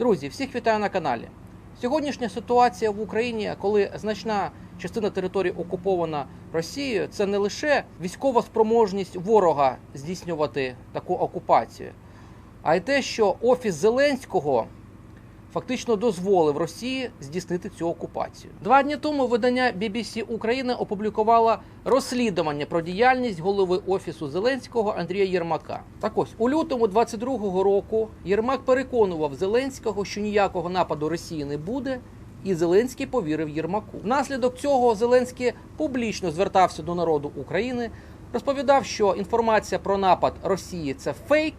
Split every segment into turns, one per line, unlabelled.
Друзі, всіх вітаю на каналі. Сьогоднішня ситуація в Україні, коли значна частина території окупована Росією, це не лише військова спроможність ворога здійснювати таку окупацію, а й те, що офіс Зеленського фактично дозволив Росії здійснити цю окупацію. Два дні тому видання BBC Україна опублікувало розслідування про діяльність голови офісу Зеленського Андрія Єрмака. Так ось у лютому 22-го року Єрмак переконував Зеленського, що ніякого нападу Росії не буде. І Зеленський повірив Єрмаку. Внаслідок цього Зеленський публічно звертався до народу України, розповідав, що інформація про напад Росії це фейк.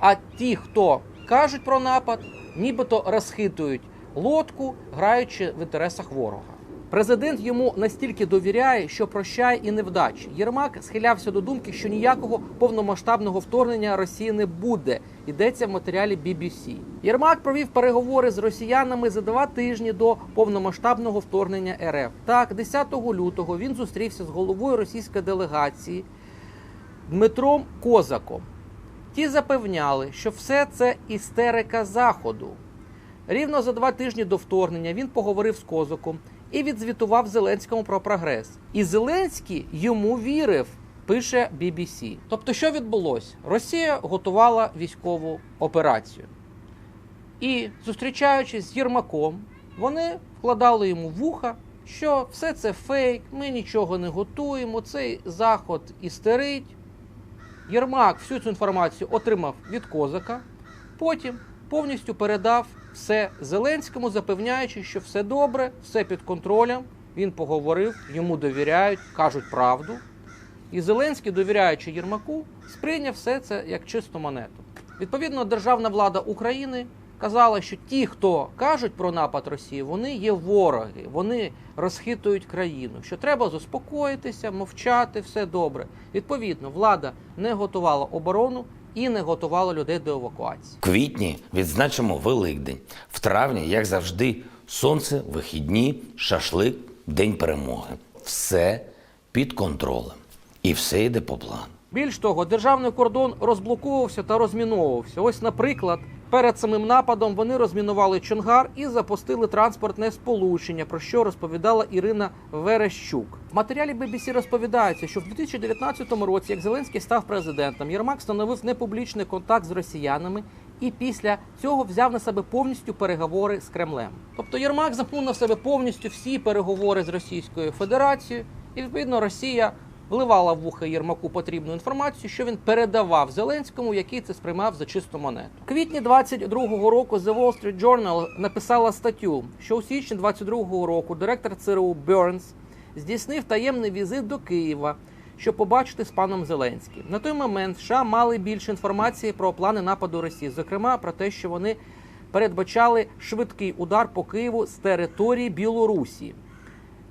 А ті, хто кажуть про напад, нібито розхитують лодку, граючи в інтересах ворога. Президент йому настільки довіряє, що прощає і невдачі. Єрмак схилявся до думки, що ніякого повномасштабного вторгнення Росії не буде. Йдеться в матеріалі BBC. Єрмак провів переговори з росіянами за два тижні до повномасштабного вторгнення РФ. Так, 10 лютого він зустрівся з головою російської делегації Дмитром Козаком. Ті запевняли, що все це істерика заходу. Рівно за два тижні до вторгнення він поговорив з Козаком і відзвітував Зеленському про прогрес. І Зеленський йому вірив, пише BBC. Тобто, що відбулося? Росія готувала військову операцію. І, зустрічаючись з Єрмаком, вони вкладали йому вуха, що все це фейк, ми нічого не готуємо, цей заход істерить. Єрмак всю цю інформацію отримав від Козака, потім повністю передав все Зеленському, запевняючи, що все добре, все під контролем. Він поговорив, йому довіряють, кажуть правду. І Зеленський, довіряючи Єрмаку, сприйняв все це як чисту монету. Відповідно, державна влада України казала, що ті, хто кажуть про напад Росії, вони є вороги, вони розхитують країну. Що треба заспокоїтися, мовчати, все добре. Відповідно, влада не готувала оборону і не готувала людей до евакуації.
Квітні відзначимо Великдень. В травні, як завжди, сонце, вихідні, шашлик, день перемоги. Все під контролем. І все йде по плану.
Більш того, державний кордон розблоковувався та розміновувався. Ось, наприклад, перед самим нападом вони розмінували Чонгар і запустили транспортне сполучення, про що розповідала Ірина Верещук. В матеріалі BBC розповідається, що в 2019 році, як Зеленський став президентом, Єрмак встановив непублічний контакт з росіянами. І після цього взяв на себе повністю переговори з Кремлем. Тобто Єрмак замкнув на себе повністю всі переговори з Російською Федерацією, і відповідно Росія вливала в вуха Єрмаку потрібну інформацію, що він передавав Зеленському, який це сприймав за чисту монету. В квітні 22-го року The Wall Street Journal написала статтю, що у січні 22-го року директор ЦРУ Бернс здійснив таємний візит до Києва, щоб побачити з паном Зеленським. На той момент США мали більше інформації про плани нападу Росії, зокрема про те, що вони передбачали швидкий удар по Києву з території Білорусі.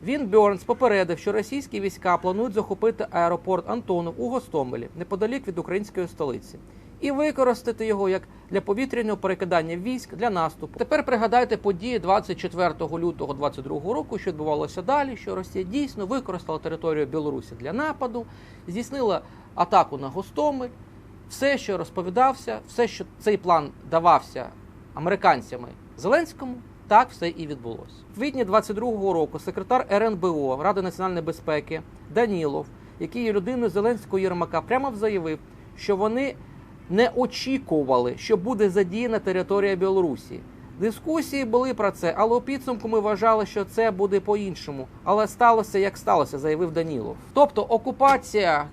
Він Бьорнс попередив, що російські війська планують захопити аеропорт Антонов у Гостомелі, неподалік від української столиці, і використати його як для повітряного перекидання військ для наступу. Тепер пригадайте події 24 лютого 2022 року, що відбувалося далі. Що Росія дійсно використала територію Білорусі для нападу, здійснила атаку на Гостомель. Все, що розповідався, все, що цей план давався американцями Зеленському, так все і відбулося. В квітні 22-го року секретар РНБО Ради національної безпеки Данілов, який є людиною Зеленського Єрмака, прямо заявив, що вони не очікували, що буде задіяна територія Білорусі. Дискусії були про це, але у підсумку ми вважали, що це буде по-іншому. Але сталося як сталося, заявив Данілов. Тобто окупація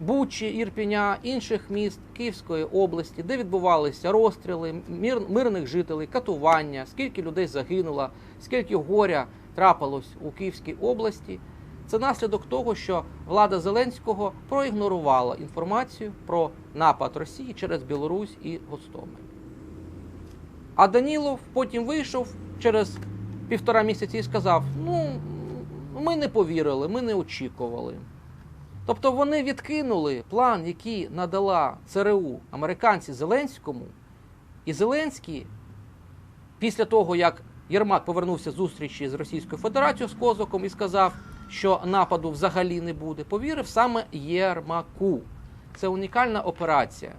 Бучі, Ірпіня, інших міст Київської області, де відбувалися розстріли мір, мирних жителей, катування, скільки людей загинуло, скільки горя трапилось у Київській області. Це наслідок того, що влада Зеленського проігнорувала інформацію про напад Росії через Білорусь і Гостомель. А Данілов потім вийшов через півтора місяці і сказав: ну, ми не повірили, ми не очікували. Тобто вони відкинули план, який надала ЦРУ американці Зеленському, і Зеленський, після того, як Єрмак повернувся з зустрічі з Російською Федерацією з Козаком і сказав, що нападу взагалі не буде, повірив саме Єрмаку. Це унікальна операція.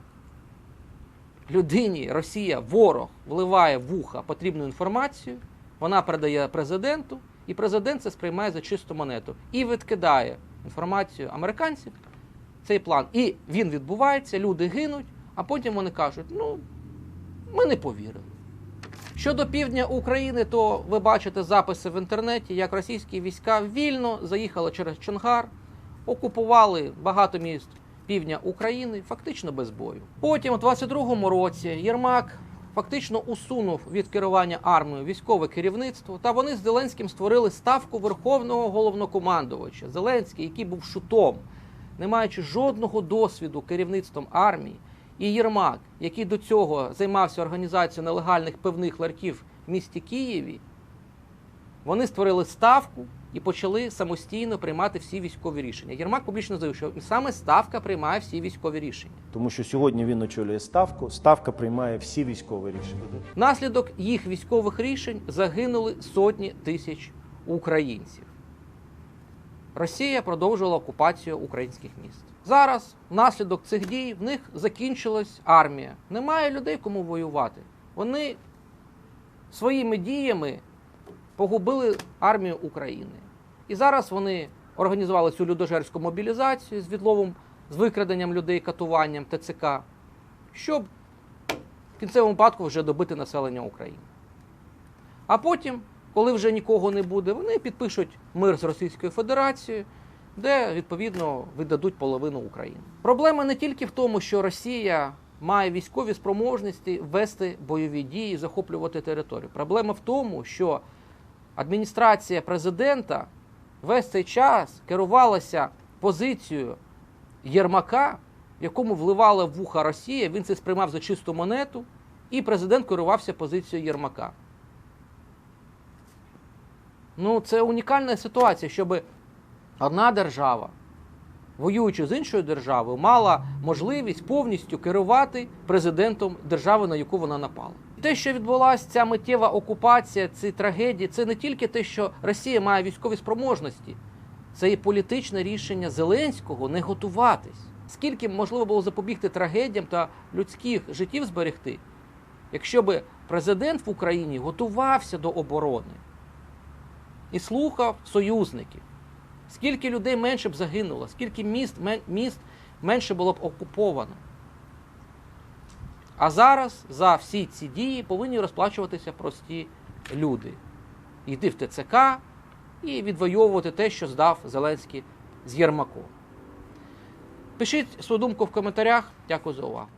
людині Росія, ворог, вливає в вуха потрібну інформацію, вона передає президенту, і президент це сприймає за чисту монету і відкидає інформацію американців, цей план. І він відбувається, люди гинуть, а потім вони кажуть: ну, ми не повірили. Щодо півдня України, то ви бачите записи в інтернеті, як російські війська вільно заїхали через Чонгар, окупували багато міст півдня України, фактично без бою. Потім, у 22-му році, Єрмак фактично усунув від керування армією військове керівництво, та вони з Зеленським створили ставку верховного головнокомандувача. Зеленський, який був шутом, не маючи жодного досвіду керівництвом армії, і Єрмак, який до цього займався організацією нелегальних пивних ларків в місті Києві, вони створили ставку і почали самостійно приймати всі військові рішення. Єрмак публічно заявив, що саме ставка приймає всі військові рішення.
Тому що сьогодні він очолює ставку. Ставка приймає всі військові рішення.
Внаслідок їх військових рішень загинули сотні тисяч українців. Росія продовжувала окупацію українських міст. Зараз, внаслідок цих дій, в них закінчилась армія. Немає людей, кому воювати. Вони своїми діями погубили армію України. І зараз вони організували цю людожерську мобілізацію з відловом, з викраденням людей, катуванням ТЦК, щоб в кінцевому випадку вже добити населення України. А потім, коли вже нікого не буде, вони підпишуть мир з Російською Федерацією, де відповідно видадуть половину України. Проблема не тільки в тому, що Росія має військові спроможності вести бойові дії, захоплювати територію. Проблема в тому, що адміністрація президента весь цей час керувалася позицією Єрмака, якому вливала вуха Росія, він це сприймав за чисту монету, і президент керувався позицією Єрмака. Ну, це унікальна ситуація, щоб одна держава, воюючи з іншою державою, мала можливість повністю керувати президентом держави, на яку вона напала. Те, що відбулася ця миттєва окупація, ці трагедії, це не тільки те, що Росія має військові спроможності, це і політичне рішення Зеленського не готуватись. Скільки можливо було запобігти трагедіям та людських життів зберегти, якщо би президент в Україні готувався до оборони і слухав союзників, скільки людей менше б загинуло, скільки міст, міст менше було б окуповано. А зараз за всі ці дії повинні розплачуватися прості люди. Йти в ТЦК і відвоювати те, що здав Зеленський з Єрмаком. Пишіть свою думку в коментарях. Дякую за увагу.